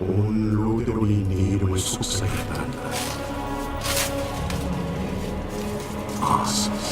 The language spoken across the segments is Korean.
온 로드론이 네 이름을 속삭였단다. 아사스.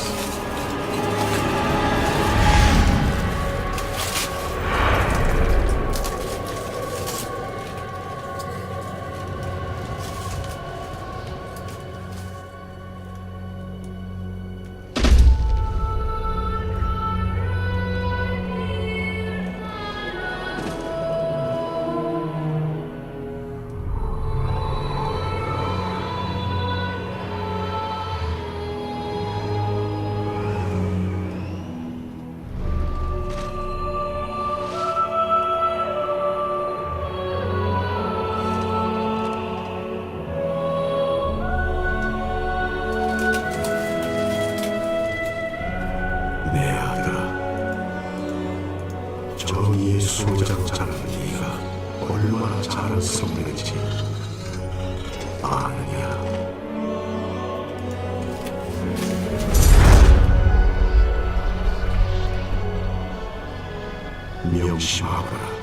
명심하거라.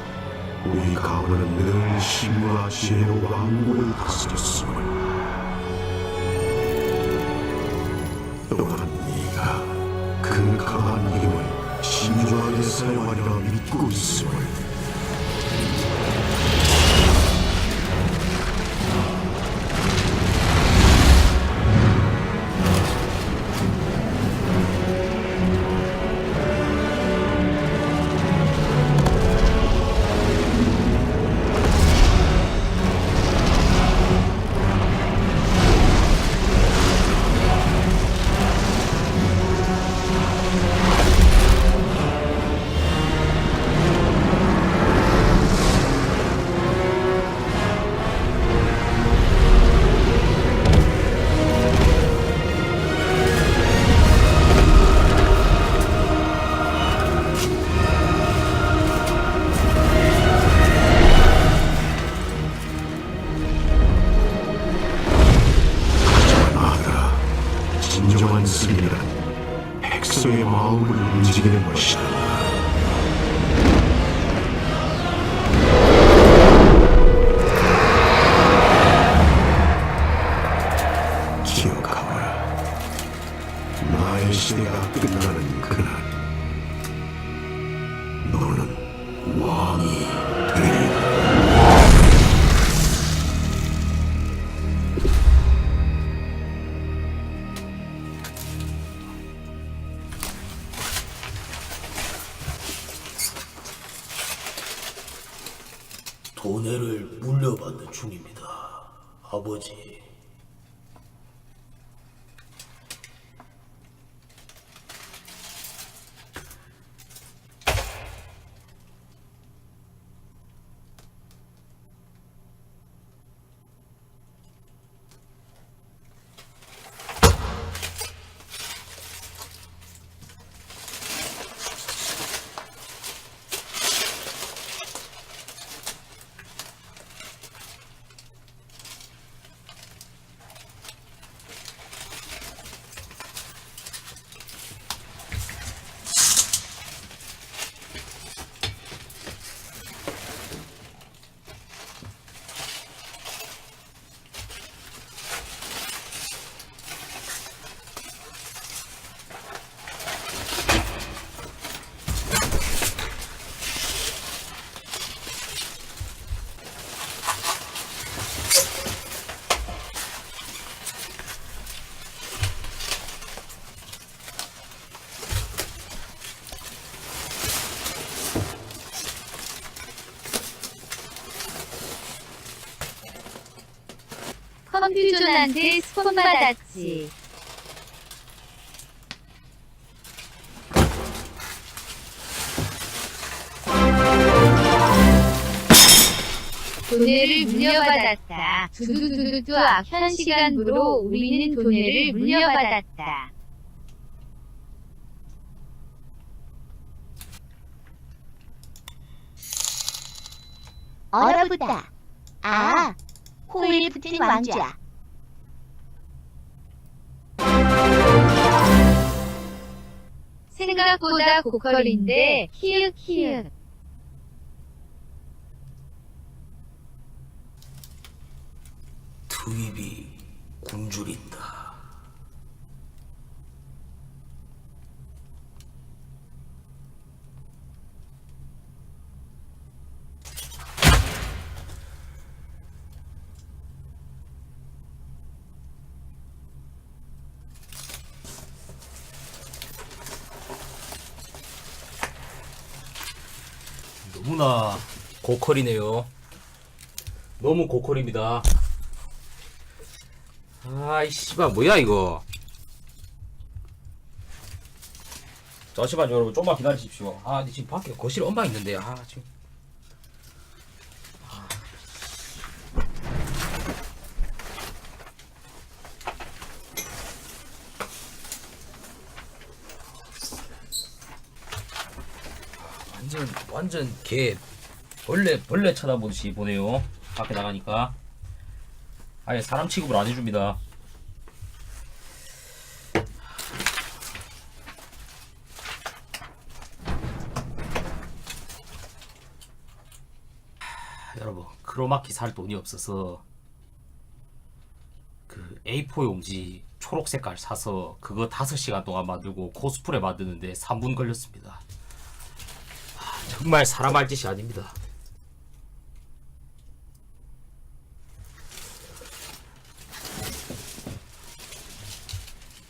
우리 가문은 늘 힘과 지혜로 왕국을 다스렸음을. 또한 네가 그 강한 힘을 신중하게 사용하리라 믿고 있음을 승리란 백성의 마음을 움직이는 것이다 아버 컴퓨존한테 스폰 받았지. 돈해를 물려받았다. 두두두두두 현 시간부로 우리는 돈해를 물려받았다. 얼어붙다. 아, 호에 붙은 왕좌. 생각보다 고퀄인데 히읗 히읗. 그 입이 굶주린다. 너무나 고퀄이네요. 너무 고퀄입니다. 아이 씨발 뭐야 이거. 잠시만 여러분 좀만 기다리십시오. 아 지금 밖에 거실에 엄마 있는데 아 지금. 완전 개 벌레 벌레 쳐다보듯이 보네요. 밖에 나가니까 아예 사람 취급을 안 해줍니다. 하, 여러분 크로마키 살 돈이 없어서 그 A4 용지 초록 색깔 사서 그거 5시간 동안 만들고 코스프레 만드는데 3분 걸렸습니다. 정말 사람 할 짓이 아닙니다.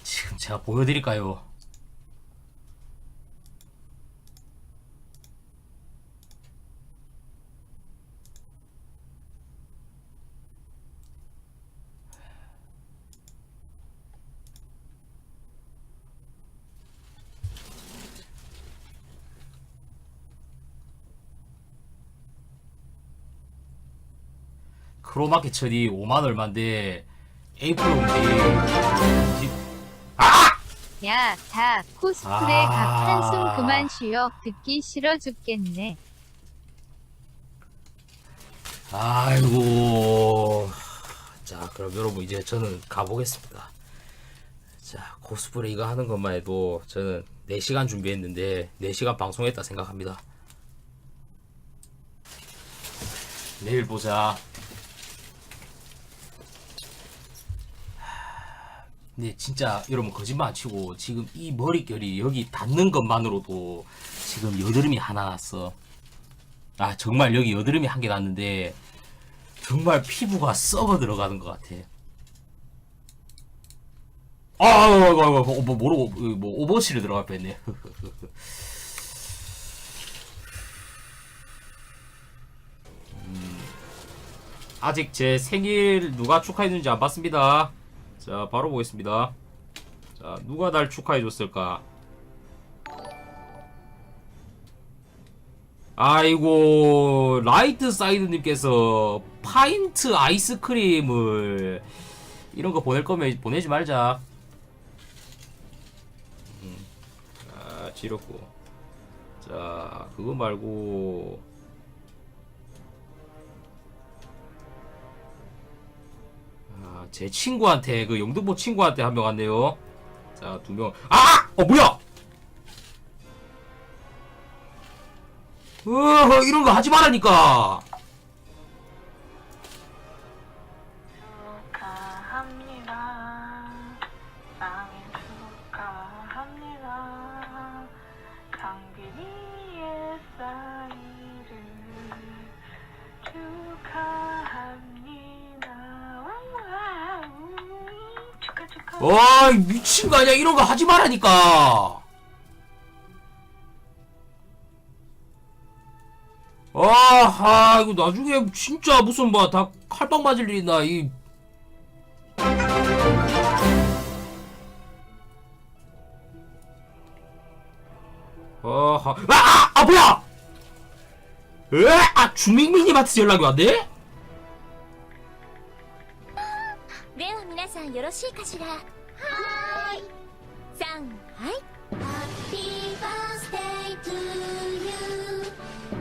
지금 제가 보여드릴까요? 크로마키 천이 5만 얼마인데 A4 용지 야, 다 코스프레 아. 각 한숨 그만 쉬어. 듣기 싫어 죽겠네. 아이고. 자, 그럼 여러분 이제 저는 가보겠습니다. 자, 코스프레 이거 하는 것만 해도 저는 4시간 준비했는데 4시간 방송했다 생각합니다. 내일 보자. 근데 진짜 여러분 거짓말 안 치고 지금 이 머릿결이 여기 닿는 것만으로도 지금 여드름이 하나 났어. 아 정말 여기 여드름이 한 개 났는데 정말 피부가 썩어 들어가는 것 같아. 아, 아이고, 아이고, 뭐, 모르고, 뭐, 오버워치를 들어갈 뻔했네. 음, 아직 제 생일 누가 축하해준지 안 봤습니다. 자, 바로 보겠습니다. 자, 누가 날 축하해줬을까? 아이고 라이트 사이드님께서 파인트 아이스크림을 이런 거 보낼 거면 보내지 말자. 음. 아 지렸고. 자 그거 말고 아, 제 친구한테 그 영등포 친구한테 한 명 왔네요. 자 두 명. 아! 어 뭐야? 어, 이런 거 하지 말라니까. 축하 축하. 어이 미친 거 아니야 이런 거 하지 말라니까 아하 이거 나중에 진짜 무슨 뭐 다 칼빵 맞을 일이나 이 아하 아, 아, 아 뭐야 으아 주민민님한테 연락이 왔네 では皆さんよろしいかしら 하이 쌍하이 Happy birthday to you.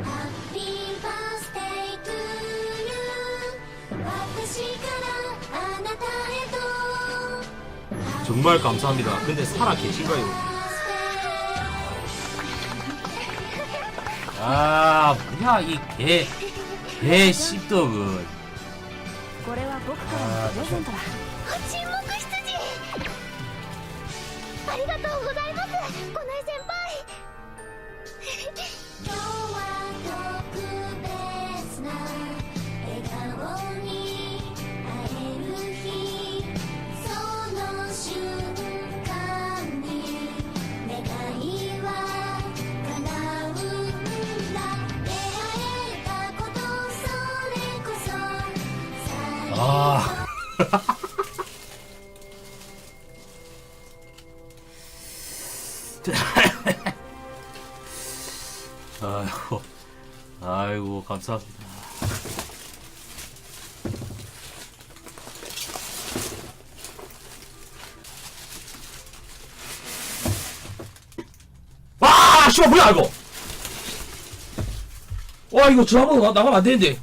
Happy birthday to you. 私からあなたへと 정말 감사합니다. 근데 살아 계신가요? 아, 뭐야 이개 개씹덕은 これは僕からのプレゼントだ沈黙ありがとうございます。こなえ先輩。 감사합니다. 와, 씨발, 뭐야, 이거! 와, 이거 전화번호 나- 나가면 안 되는데.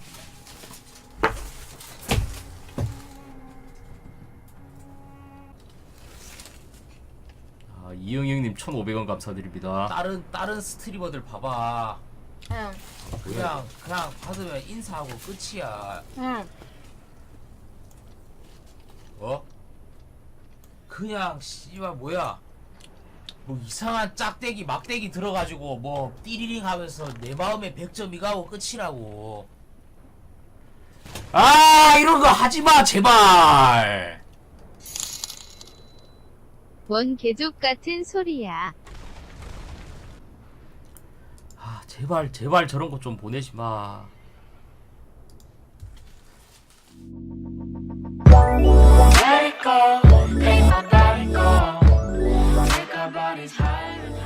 아, 이영영님 1,500원 감사드립니다. 다른 다른 스트리머들 봐봐. 응, 그냥 그냥 받으면 인사하고 끝이야. 응. 어? 그냥 씨발 뭐야? 뭐 이상한 짝대기 막대기 들어가지고 뭐 띠리링 하면서 내 마음에 100점 이 가고 끝이라고. 아 이런 거 하지 마 제발. 뭔 개족 같은 소리야. 제발 제발 저런 것 좀 보내지 마. Let it go, let my body go. Take our bodies higher.